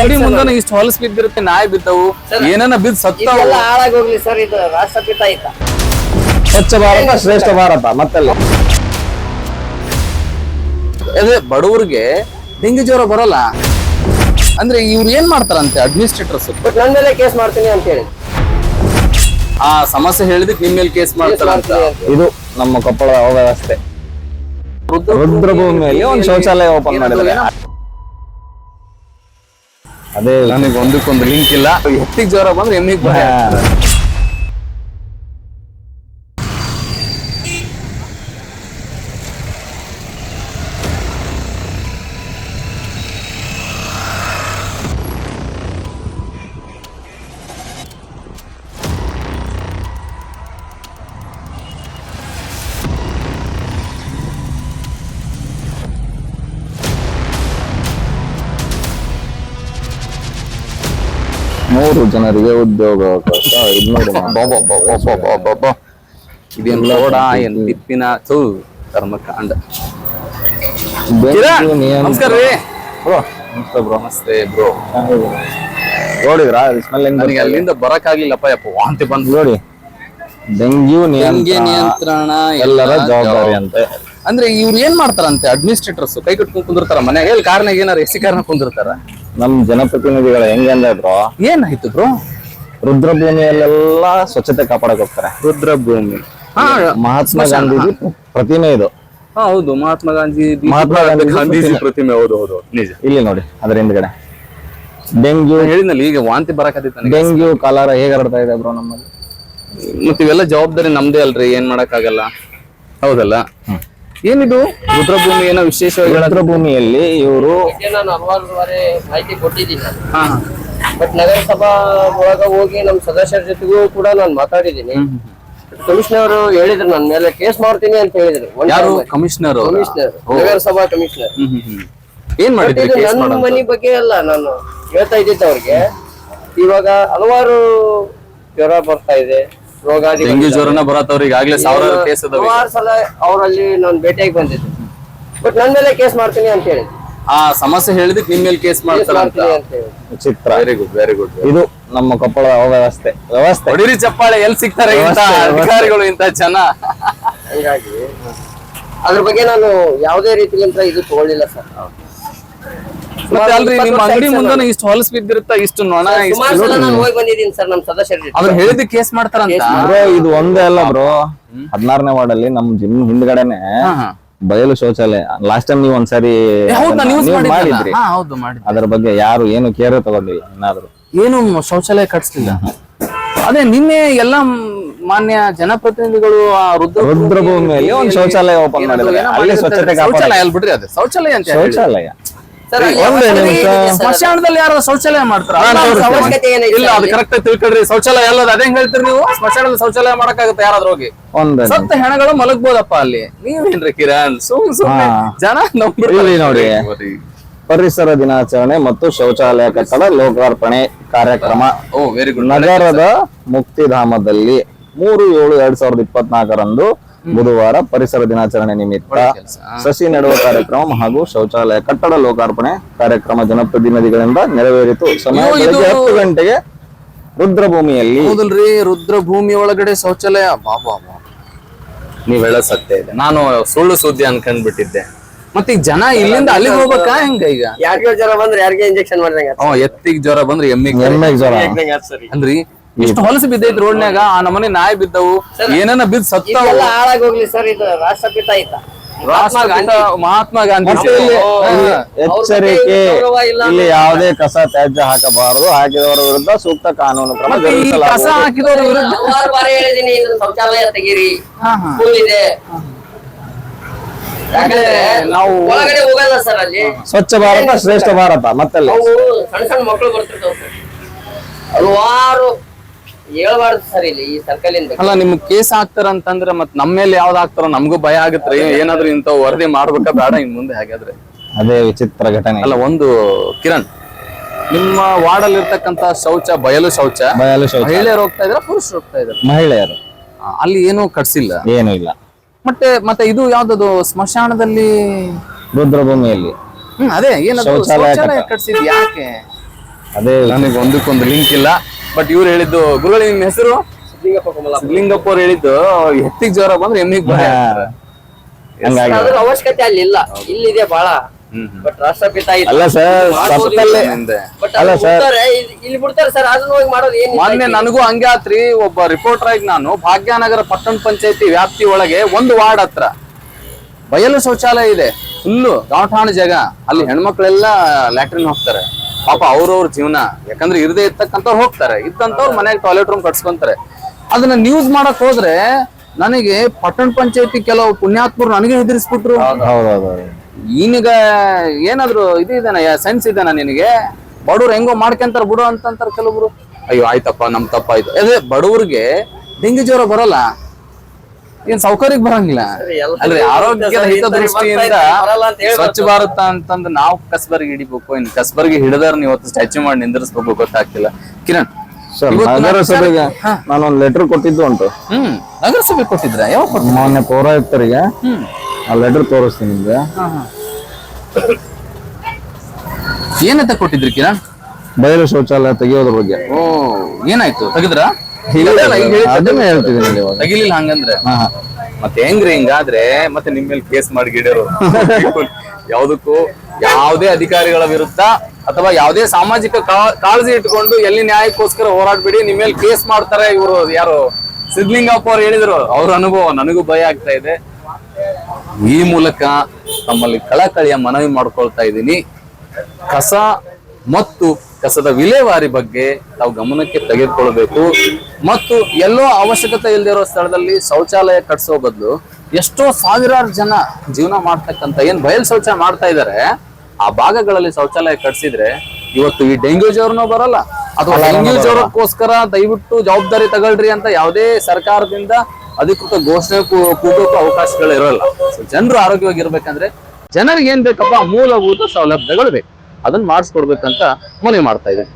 ಅಂಗಡಿ ಮುಂದನ ಇಷ್ಟು ಹೊಲಸ್ ಬಿದ್ದಿರುತ್ತೆ ನಾಯಿ ಬಿದ್ದವು. ಏನನ್ನ ಬಿದ್ದು ಸತ್ತ ಹಾಳಾಗೋಗ್ಲಿ ಹಾಳಾಗಿ ಹೋಗ್ಲಿ ಸರ್ ಇದು ರಾಷ್ಟ್ರಪಿತ ಆಯ್ತಾ ಸ್ವಚ್ಛ ಭಾರತ ಶ್ರೇಷ್ಠ ಭಾರತ ಮತ್ತಲ್ಲ. ಅದೇ ಬಡವರಿಗೆ ಡೆಂಗಿ ಜ್ವರ ಬರಲ್ಲ. ಅಂದ್ರೆ ಇವ್ರು ಏನ್ ಮಾಡ್ತಾರಂತೆ ಅಡ್ಮಿನಿಸ್ಟ್ರೇಟರ್ಸ್ ಬಟ್ ನನ್ನ ಮೇಲೆ ಕೇಸ್ ಮಾಡ್ತೀನಿ ಅಂತ ಹೇಳಿ. ಆ ಸಮಸ್ಯೆ ಹೇಳಿದಕ್ಕೆ ನಿಮ್ ಮೇಲೆ ಕೇಸ್ ಮಾಡ್ತಾರಂತ. ಇದು ನಮ್ಮ ಕೊಪ್ಪಳ ಅವ್ಯವಸ್ಥೆ ರುದ್ರಭೂಮಿಯಲ್ಲಿ ಒಂದು ಶೌಚಾಲಯ ಓಪನ್ ಮಾಡಿದ್ದಾರೆ. ಅದೇ. ನನಗೆ ಒಂದಕ್ಕೊಂದು ಲಿಂಕ್ ಇಲ್ಲ. ಎತ್ತಿಗೆ ಜ್ವರ ಬಂದ್ರೆ ಎಮ್ಮಿಗೆ ಮೂರು ಜನರಿಗೆ ಉದ್ಯೋಗ ಅವಕಾಶ ಇನ್ನೂರು. ಇದೇನ್ ಲೋಡ ಏನ್ ತಿಪ್ಪಿನ ಥೂ ಕರ್ಮಕಾಂಡ. ನಮಸ್ಕಾರ ರೀ. ಬ್ರೋ, ನಮಸ್ತೆ ಬ್ರೋ. ನಮಸ್ತೆ ಬ್ರೋ. ನೋಡಿದ್ರಾ? ಸ್ಮೆಲ್ ಹೆಂಗ್ ಅಲ್ಲಿಂದ ಬರಕ್ ಆಗ್ಲಿಲ್ಲಪ್ಪ ಯಪ್ಪ ವಾಂತಿ ಬಂದ್ ನೋಡಿ ಡೆಂಗ್ಯೂ ಡೆಂಗಿ ನಿಯಂತ್ರಣ ನಿಯಂತ್ರಣ ಎಲ್ಲರ ಜವಾಬ್ದಾರಿ ಅಂತೆ. ಅಂದ್ರೆ ಇವ್ರು ಏನ್ ಮಾಡ್ತಾರಂತೆ? ಅಡ್ಮಿನಿಸ್ಟ್ರೇಟರ್ಸ್ ಕೈ ಕಟ್ಕೊಂಡ್ ಕುಂದಿರ್ತಾರ ಮನ್ಯಾಗ ಎಲ್ಲಿ ಕಾರ್ನಾಗ ಏನಾರ ಎಸಿ ಕಾರ್ನ ಕುಂದಿರ್ತಾರ? ನಮ್ ಜನಪ್ರತಿನಿಧಿಗಳು ಹೆಂಗೆ ಅಂದ್ರೆ ಬ್ರೋ ಏನಾಯ್ತು ಬ್ರೋ? ರುದ್ರಭೂಮಿಯಲ್ಲೆಲ್ಲ ಸ್ವಚ್ಛತೆ ಕಾಪಾಡಕ್ ಹೋಗ್ತಾರೆ. ರುದ್ರಭೂಮಿ. ಹಾ ಮಹಾತ್ಮ ಗಾಂಧೀಜಿ ಪ್ರತಿಮೆ ಇದು. ಹಾ, ಹೌದು ಮಹಾತ್ಮ ಗಾಂಧಿ ಮಹಾತ್ಮ ಗಾಂಧೀಜಿ ಗಾಂಧೀಜಿ ಪ್ರತಿಮೆ ಹೌದು ಹೌದು ನಿಜ. ಇಲ್ಲಿ ನೋಡಿ ಅದ್ರ ಹಿಂದ್ಗಡೆ. ಡೆಂಗ್ಯೂ ಹೇಳಿದ್ನಲ್ಲ ಈಗ ವಾಂತಿ ಬರಕತ್ತೈತೆ ನನಗೆ. ಡೆಂಗ್ಯೂ ಕಾಲಾರ ಹೇಗೆ ಹರಡ್ತಾ ಇದೆ ಬ್ರೋ ನಮ್ಮಲ್ಲಿ? ಮತ್ತೆ ಇವೆಲ್ಲ ಜವಾಬ್ದಾರಿ ನಮ್ದೇ ಅಲ್ರಿ ಏನ್ ಮಾಡಕ್ ಆಗಲ್ಲ ಹೌದಲ್ಲ ಏನಿದು? ರುದ್ರಭೂಮಿ ಏನೋ ವಿಶೇಷವಾಗಿ ರುದ್ರಭೂಮಿಯಲ್ಲಿ ಇವರು ಬಗ್ಗೆ ನಾನು ಹಲವಾರು ಬಾರಿ ಮಾಹಿತಿ ಕೊಟ್ಟಿದ್ದೀನಿ ಹಾ. ಬಟ್ ನಗರಸಭಾ ಒಳಗ ಹೋಗಿ ನಮ್ಮ ಸದಸ್ಯರ ಜೊತೆಗೂ ಕೂಡ ನಾನು ಮಾತಾಡಿದ್ದೀನಿ. ಕಮಿಷನರ್ ಹೇಳಿದ್ರು ನನ್ನ ಮೇಲೆ ಕೇಸ್ ಮಾಡ್ತೀನಿ ಅಂತ ಹೇಳಿದ್ರು. ಯಾರು? time. ಕಮಿಷನರ್ ಕಮಿಷನರ್ ನಗರಸಭಾ ಕಮಿಷನರ್ ಏನ್ ಮಾಡಿದ್ರಿ ಇದು ಕೇಸ್ ನನ್ನ ಮನೆ ಬಗ್ಗೆ ಅಲ್ಲ ನಾನು ಹೇಳ್ತಾ ಇದ್ದಿದ್ದು ಅವ್ರಿಗೆ ಇವಾಗ ಹಲವಾರು ಜ್ವರ ಬರ್ತಾ ಇದೆ. ಡೆಂಗ್ಯೂ ಜ್ವರನ ಬರತ್ತವ್ರ ಈಗಾಗಲೇ ಸಾವಿರಾರು ಕೇಸ್ ಅದಾವ ಹಲವಾರು ಸಲ ಅವರಲ್ಲಿ ನಾನು ಭೇಟಿಯಾಗಿ ಬಂದಿದ್ದೆ. ಬಟ್ ನನ್ನ ಮೇಲೆ ಕೇಸ್ ಮಾಡ್ತೀನಿ ಅಂತ ಹೇಳಿದ್ದೆ. ಆ ಸಮಸ್ಯೆ ಹೇಳಿದಕ್ಕೆ ನಿಮ್ ಮೇಲೆ ಕೇಸ್ ಮಾಡ್ತಾರೆ ಮಾಡ್ತೀನಿ ಅಂತ ಹೇಳಿ ಚಿತ್ರ ವೆರಿ ಗುಡ್ ವೆರಿ ಗುಡ್ ಇದು ನಮ್ಮ ಕೊಪ್ಪಳ ಅವ್ಯವಸ್ಥೆ. ವ್ಯವಸ್ಥೆ. ಹೊಡಿರಿ ಚಪ್ಪಾಳೆ ಎಲ್ಲಿ ಸಿಗ್ತಾರೆ ಇಂಥ ವ್ಯವಸ್ಥೆ, ವ್ಯವಸ್ಥೆ. ಅಧಿಕಾರಿಗಳು ಇಂತ ಜನ? ಹಂಗಾಗಿ ಅದ್ರ ಬಗ್ಗೆ ನಾನು ಯಾವುದೇ ರೀತಿಯಿಂದ ಇದು ತಗೊಳ್ಳಿಲ್ಲ ಸರ್. ಮತ್ತೆ ಅಲ್ರಿ ನಿಮ್ಮ ಅಂಗಡಿ ಮುಂದನ ಇಷ್ಟು ಹೊಲಸ್ ಬಿದ್ದಿರುತ್ತ ಇಷ್ಟು ನೊಣ ಇಷ್ಟು ನಾನು ಹೋಗಿ ಬಂದಿದ್ದೀನಿ ಸರ್ ನಮ್ಮ ಸದಸ್ಯರ ಜೊತೆ. ಅವ್ರು ಹೇಳಿದ ಕೇಸ್ ಮಾಡ್ತಾರಂತ? ಬ್ರೋ ಇದು ಒಂದೇ ಅಲ್ಲ ಬ್ರೋ. ಹದಿನಾರನೇ ವಾರ್ಡ್ ಅಲ್ಲಿ ನಮ್ ಜಿಮ್ ಹಿಂದ್ಗಡೆನೆ. ಬಯಲು ಶೌಚಾಲಯ. ಲಾಸ್ಟ್ ಟೈಮ್ ನೀವು ಒಂದ್ಸರಿ ಮಾಡಿದ್ರಿ. ಮಾಡಿದ್ರಿ ಹೌದು ಮಾಡಿದ್ರಿ ಅದ್ರ ಬಗ್ಗೆ ಯಾರು ಏನು ಕೇರ್ ತಗೊಂಡಿಲ್ಲ ಏನಾದ್ರು ಏನು ಶೌಚಾಲಯ ಕಟ್ಸ್ಲಿಲ್ಲ? ಅದೇ ನಿನ್ನೆ ಎಲ್ಲಾ ಮಾನ್ಯ ಜನಪ್ರತಿನಿಧಿಗಳು ರುದ್ರಭೂಮಿಯಲ್ಲಿ ಒಂದು ಶೌಚಾಲಯ ಓಪನ್ ಮಾಡಿದ್ರೆ ಅಲ್ಲಿ ಸ್ವಚ್ಛತೆ ಶೌಚಾಲಯ ಅದೇ ಅದು. ಶೌಚಾಲಯ ಅಂತ ಶೌಚಾಲಯ. ಒಂದೇ ನಿಮಿಷ. ಸ್ಮಶಾನದಲ್ಲಿ ಯಾರು ಶೌಚಾಲಯ ಮಾಡ್ತಾರ. ಇಲ್ಲ ಅದು? ಕರೆಕ್ಟ್ ತಿಳ್ಕೊಳ್ರಿ ಶೌಚಾಲಯ ಎಲ್ಲ ಅದೇ ಹೇಳ್ತೀರಿ ನೀವು? ಸ್ಮಶಾನದಲ್ಲಿ ಶೌಚಾಲಯ ಮಾಡಕ್ಕಾಗತ್ತೆ ಯಾರಾದ್ರೂ ಹೋಗಿ? ಒಂದೇ ಸತ್ತ ಹೆಣಗಳು ಮಲಗ್ಬೋದಪ್ಪ ಅಲ್ಲಿ. ನೀವೇನ್ರಿ ಕಿರಣ್? ಸುಮ್ ಸುಮ್ನೆ ಜನ. ಇಲ್ಲಿ ನೋಡಿ. ಪರಿಸರ ದಿನಾಚರಣೆ ಮತ್ತು ಶೌಚಾಲಯ ಕಟ್ಟಡ ಲೋಕಾರ್ಪಣೆ ಕಾರ್ಯಕ್ರಮ. ಓ ವೆರಿ ಗುಡ್ ನಗರದ ಮುಕ್ತಿಧಾಮದಲ್ಲಿ ಮೂರು ಏಳು ಎರಡ್ ಸಾವಿರದ ಇಪ್ಪತ್ನಾಲ್ಕರಂದು ಬುಧವಾರ ಪರಿಸರ ದಿನಾಚರಣೆ ನಿಮಿತ್ತ ಸಸಿ ನೆಡುವ ಕಾರ್ಯಕ್ರಮ ಹಾಗೂ ಶೌಚಾಲಯ ಕಟ್ಟಡ ಲೋಕಾರ್ಪಣೆ ಕಾರ್ಯಕ್ರಮ ಜನಪ್ರತಿನಿಧಿಗಳಿಂದ ನೆರವೇರಿತು. ಸಮಯ ಬೆಳಗ್ಗೆ ಹತ್ತು ಗಂಟೆಗೆ ರುದ್ರಭೂಮಿಯಲ್ಲಿ. ಹೌದಲ್ರಿ ರುದ್ರ ಭೂಮಿ ಒಳಗಡೆ ಶೌಚಾಲಯ. ಬಾ ಬಾ ಬಾ ನೀವ್ ಹೇಳ ಸತ್ಯ ಇದೆ ನಾನು ಸುಳ್ಳು ಸುದ್ದಿ ಅನ್ಕೊಂಡ್ಬಿಟ್ಟಿದ್ದೆ. ಮತ್ತೆ ಈಗ ಜನ ಇಲ್ಲಿಂದ ಅಲ್ಲಿಗೆ ಹೋಗ್ಬೇಕಾ ಹೆಂಗ ಈಗ? ಯಾರಿಗೆ ಜ್ವರ ಬಂದ್ರೆ ಯಾರಿಗೆ ಇಂಜೆಕ್ಷನ್ ಮಾಡಿದಂಗ ಆ ಎತ್ತಿಗ್ ಜ್ವರ ಬಂದ್ರೆ ಎಮ್ಮಿಗ್ ಜ್ವರ. ಎಮ್ಮೆ ಜ್ವರ. ಸರಿ ಅಂದ್ರಿ? ಇಷ್ಟು ಹೊಲಸು ಬಿದ್ದೈತಿ ರೋಡ್ನ್ಯಾಗ ಆ ನಮನೆ ನಾಯಿ ಬಿದ್ದವು. ಏನೇನ ಬಿದ್ದ ಸತ್ತವು. ಹಾಳಾಗೋಗ್ಲಿ ಹಾಳಾಗಿ ಹೋಗ್ಲಿ ಸರ್ ಇದು ರಾಷ್ಟ್ರಪಿತ ಆಯ್ತಾ ಮಹಾತ್ಮ ಗಾಂಧಿ. ಎಚ್ಚರಿಕೆ ಇಲ್ಲಿ ಯಾವುದೇ ಕಸ ತ್ಯಾಜ್ಯ ಹಾಕಬಾರದು. ಹಾಕಿದವರ ವಿರುದ್ಧ ಸೂಕ್ತ ಕಾನೂನು ಕ್ರಮ ಕಸ ಜರುಗಿಸಲಾಗುವುದು ವಿರುದ್ಧ ಹಲವಾರು ಬಾರಿ ಹೇಳಿದೀನಿ ಶೌಚಾಲಯ ತೆಗೀರಿ. ಇದೆ. ನಾವು ಒಳಗಡೆ ಹೋಗಲ್ಲ ಸರ್ ಅಲ್ಲಿ. ಸ್ವಚ್ಛ ಭಾರತ ಶ್ರೇಷ್ಠ ಭಾರತ ಮತ್ತೆ ಸಣ್ಣ ಸಣ್ಣ ಮಕ್ಕಳು ಬರ್ತಿರ್ತಾವ ಸರ್. ಹಲವಾರು ಹೇಳ್ಬಾರ್ದು ಸರ್ ಇಲ್ಲಿ ಈ ಸರ್ಕಲಿಂದ ಅಲ್ಲ ನಿಮ್ ಕೇಸ್ ಆಗ್ತಾರ ಅಂತಂದ್ರೆ ಮತ್ ನಮ್ಮ ಮೇಲೆ ಯಾವ್ದು ಹಾಕ್ತಾರೋ ನಮಗೂ ಭಯ ಆಗತ್ರಿ ಏನಾದ್ರು ಇಂತ ವರದಿ ಮಾಡ್ಬೇಕಾ ಬೇಡ ಇನ್ ಮುಂದೆ ಹಾಗಾದ್ರೆ. ಅದೇ ವಿಚಿತ್ರ ಘಟನೆ. ಅಲ್ಲ ಒಂದು ಕಿರಣ್ ನಿಮ್ಮ ವಾರ್ಡಲ್ಲಿ ಇರ್ತಕ್ಕಂತ ಶೌಚ ಬಯಲು ಶೌಚ ಬಯಲು ಶೌಚ. ಮಹಿಳೆಯರು ಹೋಗ್ತಾ ಇದ್ರ ಪುರುಷರು ಹೋಗ್ತಾ ಇದ್ರ ಮಹಿಳೆಯರು. ಅಲ್ಲಿ ಏನೂ ಕಟ್ಸಿಲ್ಲ? ಏನು ಇಲ್ಲ. ಮತ್ತೆ ಮತ್ತೆ ಇದು ಯಾವ್ದದು ಸ್ಮಶಾನದಲ್ಲಿ? ರುದ್ರಭೂಮಿಯಲ್ಲಿ. ಹ್ಮ್ ಅದೇ ಏನದು ಶೌಚಾಲಯ ಶೌಚಾಲಯ ಕಟ್ಟ- ಕಟ್ಸಿದ್ ಯಾಕೆ? ಅದೇ ನನಗೆ ಒಂದಕ್ಕೊಂದು ಲಿಂಕ್ ಇಲ್ಲ. ಬಟ್ ಇವ್ರು ಹೇಳಿದ್ದು ಗುರುಗಳು ನಿಮ್ ಹೆಸರು? ಲಿಂಗಪ್ಪ ಅವ್ರು ಹೇಳಿದ್ದು ಎತ್ತಿಗೆ ಜ್ವರ ಬಂದ್ರೆ ಎಮ್ಮಿಗ್ ಭಯ ಅಂತಾರೆ. ಹಂಗಾಗಿ ಅದ್ರ ಅವಶ್ಯಕತೆ ಅಲ್ಲಿ ಇಲ್ಲ. ಇಲ್ಲಿದೆ ಬಹಳ. ಬಟ್ ರಾಷ್ಟ್ರಪಿತ ಇಲ್ಲ. ಅಲ್ಲ ಸರ್ ಸತ್ತಲ್ಲೇ ಹಿಂದೆ. ಅಲ್ಲ. ಬಿಡ್ತಾರೆ, ಇಲ್ಲಿ- ಇಲ್ಲಿ ಬಿಡ್ತಾರೆ ಸರ್ ಅದನ್ನ ಹೋಗಿ ಮಾಡೋದು ಏನ್ ಮೊನ್ನೆ ನನಗೂ ಹಂಗೆ ಆತ್ರಿ ಒಬ್ಬ ರಿಪೋರ್ಟರ್ ಆಗಿ ನಾನು ಭಾಗ್ಯನಗರ ಪಟ್ಟಣ ಪಂಚಾಯತಿ ವ್ಯಾಪ್ತಿ ಒಳಗೆ ಒಂದು ವಾರ್ಡ್ ಹತ್ರ. ಬಯಲು ಶೌಚಾಲಯ ಇದೆ ಫುಲ್ಲು ಗಾಂಠಾಣ ಜಾಗ. ಅಲ್ಲಿ ಹೆಣ್ಮಕ್ಳೆಲ್ಲ ಲ್ಯಾಟ್ರಿನ್ ಹೋಗ್ತಾರೆ. ಪಾಪ ಅವ್ರವ್ರ ಜೀವನ. ಯಾಕಂದ್ರೆ ಇರದೇ ಇರ್ತಕ್ಕಂಥವ್ರು ಹೋಗ್ತಾರೆ. ಇದ್ದಂಥವ್ರು ಮನೆಗೆ ಟಾಯ್ಲೆಟ್ ರೂಮ್ ಕಟ್ಸ್ಕೊಂತಾರೆ. ಅದನ್ನ ನ್ಯೂಸ್ ಮಾಡಕ್ ಹೋದ್ರೆ ನನಗೆ ಪಟ್ಟಣ ಪಂಚಾಯತಿ ಕೆಲವು ಪುಣ್ಯಾತ್ಮರು ನನಗೆ ಹೆದರಿಸ್ಬಿಟ್ರು. ಈಗ ಏನಾದ್ರು ಇದು ಇದೇನ ಸೆನ್ಸ್ ಇದೇನಾ ನಿನಗೆ? ಬಡವ್ರು ಹೆಂಗೋ ಮಾಡ್ಕೊಂತಾರ ಬಿಡು ಅಂತಂತಾರ ಕೆಲವರು. ಅಯ್ಯೋ ಆಯ್ತಪ್ಪ ನಮ್ ತಪ್ಪಾಯ್ತು. ಅದೇ ಬಡವ್ರಿಗೆ ಡೆಂಗಿ ಜ್ವರ ಬರಲ್ಲ. ಏನ್ ಸೌಕರ್ಯಕ್ಕೆ ಬರಂಗಿಲ್ಲ. ಅಲ್ರಿ ಆರೋಗ್ಯದ ಹಿತದೃಷ್ಟಿಯಿಂದ. ಸ್ವಚ್ಛ ಭಾರತ ಅಂತಂದು ನಾವು ಕಸ್ಬರ್ಗಿ ಹಿಡಿಬೇಕು. ಇನ್ ಕಸ್ಬರ್ಗಿ ಹಿಡಿದಾರ ಇವತ್ತು ಸ್ಟ್ಯಾಚ್ಯೂ ಮಾಡಿ ನಿಂದಿರಿಸ್ಬೇಕು ಗೊತ್ತಾಗ್ತಿಲ್ಲ. ಕಿರಣ್ ನಗರಸಭೆಗೆ. ನಾನೊಂದು ಲೆಟರ್ ಕೊಟ್ಟಿದ್ದು ಉಂಟು. ಹ್ಮ್ ನಗರಸಭೆ ಕೊಟ್ಟಿದ್ರ? ಯಾವ ಮೊನ್ನೆ ಪೌರಾಯುಕ್ತರಿಗೆ. ಹ್ಮ್. ಆ ಲೆಟರ್ ತೋರಿಸ್ತೀನಿ ನಿಮ್ಗೆ. ಏನಂತ ಕೊಟ್ಟಿದ್ರಿ ಕಿರಣ್? ಬಯಲು ಶೌಚಾಲಯ ತೆಗೆಯೋದ್ರ ಬಗ್ಗೆ. ಓ ಏನಾಯ್ತು? ತೆಗೆದ್ರ? ಅದನ್ನೇ ಹೇಳ್ತಿದ್ದೀನಿ. ಇವಾಗ. ತೆಗಿಲಿಲ್ಲ ಹಂಗಂದ್ರೆ. ಹಾ. ಮತ್ತೆ ಹೆಂಗ್ರಿ ಹಿಂಗಾದ್ರೆ ಮತ್ತೆ ನಿಮ್ ಮೇಲೆ ಕೇಸ್ ಮಾಡಿ ಗಿಡರು. ಯಾವ್ದಕ್ಕೂ ಯಾವುದೇ ಅಧಿಕಾರಿಗಳ ವಿರುದ್ಧ ಅಥವಾ ಯಾವುದೇ ಸಾಮಾಜಿಕ ಕಾಳಜಿ ಇಟ್ಕೊಂಡು ಎಲ್ಲಿ ನ್ಯಾಯಕ್ಕೋಸ್ಕರ ಹೋರಾಡ್ಬಿಡಿ ನಿಮ್ ಮೇಲೆ ಕೇಸ್ ಮಾಡ್ತಾರೆ ಇವರು ಯಾರು? ಸಿದ್ಲಿಂಗಪ್ಪ ಅವ್ರು ಹೇಳಿದ್ರು ಅವ್ರ ಅನುಭವ ನನಗೂ ಭಯ ಆಗ್ತಾ ಇದೆ. ಈ ಮೂಲಕ ತಮ್ಮಲ್ಲಿ ಕಳಕಳಿಯ ಮನವಿ ಮಾಡ್ಕೊಳ್ತಾ ಇದ್ದೀನಿ. ಕಸ ಮತ್ತು ಕಸದ ವಿಲೇವಾರಿ ಬಗ್ಗೆ ನಾವು ಗಮನಕ್ಕೆ ತೆಗೆದುಕೊಳ್ಬೇಕು ಮತ್ತು ಎಲ್ಲೋ ಅವಶ್ಯಕತೆ ಇಲ್ಲದಿರೋ ಸ್ಥಳದಲ್ಲಿ ಶೌಚಾಲಯ ಕಟ್ಸೋ ಬದಲು ಎಷ್ಟೋ ಸಾವಿರಾರು ಜನ ಜೀವನ ಮಾಡ್ತಕ್ಕಂಥ ಏನ್ ಬಯಲ್ ಶೌಚ ಮಾಡ್ತಾ ಇದಾರೆ ಆ ಭಾಗಗಳಲ್ಲಿ ಶೌಚಾಲಯ ಕಟ್ಸಿದ್ರೆ ಇವತ್ತು ಈ ಡೆಂಗ್ಯೂ ಜ್ವರನು ಬರಲ್ಲ. ಅಥವಾ ಡೆಂಗ್ಯೂ ಜ್ವರಕ್ಕೋಸ್ಕರ ದಯವಿಟ್ಟು ಜವಾಬ್ದಾರಿ ತಗೊಳ್ರಿ ಅಂತ ಯಾವುದೇ ಸರ್ಕಾರದಿಂದ ಅಧಿಕೃತ ಘೋಷಣೆ ಕೂಗೋಕ್ಕೂ ಅವಕಾಶಗಳು ಇರೋಲ್ಲ. ಜನರು ಆರೋಗ್ಯವಾಗಿರ್ಬೇಕಂದ್ರೆ ಜನರಿಗೆ ಏನ್ ಬೇಕಪ್ಪ? ಮೂಲಭೂತ ಸೌಲಭ್ಯಗಳು ಬೇಕು. ಅದನ್ನ ಮಾಡಿಸ್ಕೊಡ್ಬೇಕಂತ ಮನವಿ ಮಾಡ್ತಾ ಇದ್ದೀನಿ.